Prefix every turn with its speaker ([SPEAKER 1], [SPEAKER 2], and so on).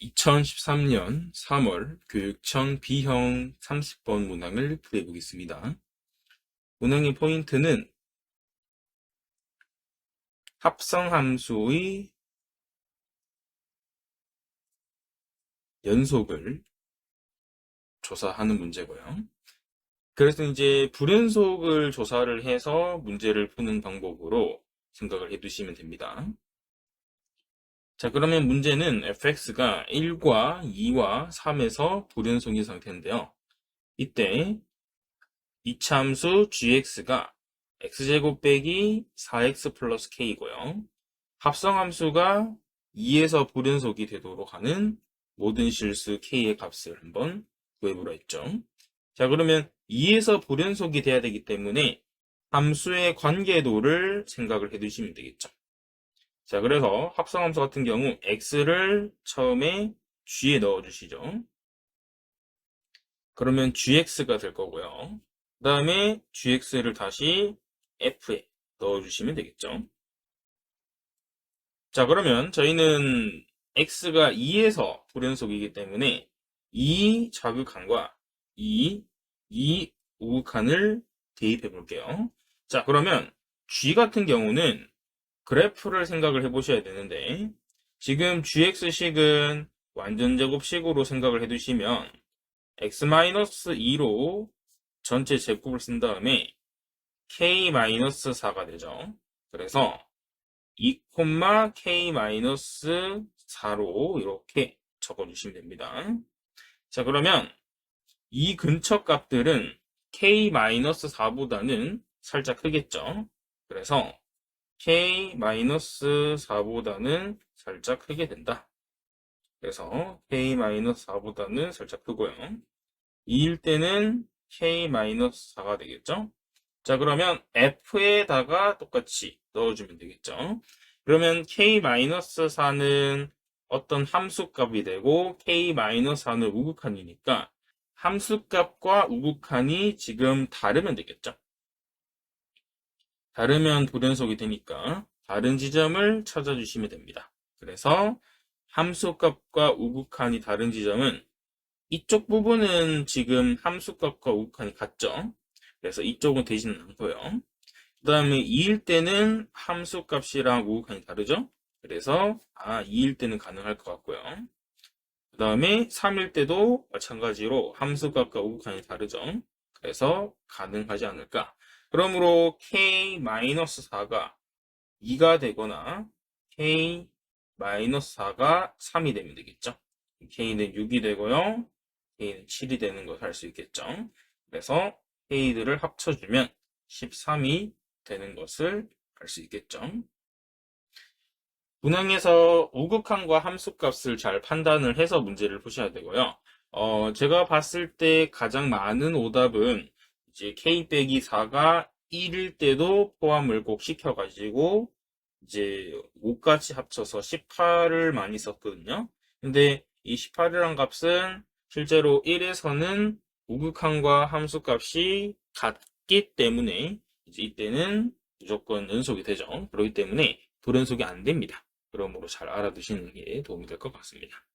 [SPEAKER 1] 2013년 3월 교육청 B형 30번 문항을 풀어보겠습니다. 문항의 포인트는 합성함수의 연속을 조사하는 문제고요. 그래서 이제 불연속을 조사를 해서 문제를 푸는 방법으로 생각을 해 두시면 됩니다. 자, 그러면 문제는 fx가 1과 2와 3에서 불연속인 상태인데요. 이때 이차함수 gx가 x제곱 빼기 4x 플러스 k이고요. 합성함수가 2에서 불연속이 되도록 하는 모든 실수 k의 값을 한번 구해보라 했죠. 자, 그러면 2에서 불연속이 돼야 되기 때문에 함수의 관계도를 생각을 해두시면 되겠죠. 자, 그래서 합성함수 같은 경우 x를 처음에 g에 넣어 주시죠. 그러면 gx가 될 거고요. 그 다음에 gx를 다시 f에 넣어 주시면 되겠죠. 자, 그러면 저희는 x가 2에서 불연속이기 때문에 이 자극한과 이, 이 우극한을 대입해 볼게요. 자, 그러면 g 같은 경우는 그래프를 생각을 해보셔야 되는데 지금 gx식은 완전제곱식으로 생각을 해두시면 x-2로 전체 제곱을 쓴 다음에 k-4가 되죠. 그래서 2,k-4로 이렇게 적어주시면 됩니다. 자 그러면 이 근처 값들은 k-4보다는 살짝 크겠죠. 그래서 k-4보다는 살짝 크게 된다. 그래서 k-4보다는 살짝 크고요. 2일 때는 k-4가 되겠죠. 자 그러면 f에다가 똑같이 넣어주면 되겠죠. 그러면 k-4는 어떤 함수값이 되고 k-4는 우극한이니까 함수값과 우극한이 지금 다르면 되겠죠. 다르면 불연속이 되니까 다른 지점을 찾아주시면 됩니다. 그래서 함수값과 우극한이 다른 지점은 이쪽 부분은 지금 함수값과 우극한이 같죠. 그래서 이쪽은 되지는 않고요. 그 다음에 2일 때는 함수값이랑 우극한이 다르죠. 그래서 아 2일 때는 가능할 것 같고요. 그 다음에 3일 때도 마찬가지로 함수값과 우극한이 다르죠. 그래서 가능하지 않을까. 그러므로 k-4가 2가 되거나 k-4가 3이 되면 되겠죠. k는 6이 되고요. k는 7이 되는 것을 할수 있겠죠. 그래서 k들을 합쳐주면 13이 되는 것을 알 수 있겠죠. 문항에서 우극한과 함수값을 잘 판단을 해서 문제를 푸셔야 되고요. 어, 제가 봤을 때 가장 많은 오답은 이제 k 빼기 4가 1일 때도 포함을 꼭 시켜가지고 이제 5까지 합쳐서 18을 많이 썼거든요. 근데 이 18이란 값은 실제로 1에서는 우극한과 함수값이 같기 때문에 이제 이때는 무조건 연속이 되죠. 그렇기 때문에 돌연속이 안 됩니다. 그러므로 잘 알아두시는 게 도움이 될 것 같습니다.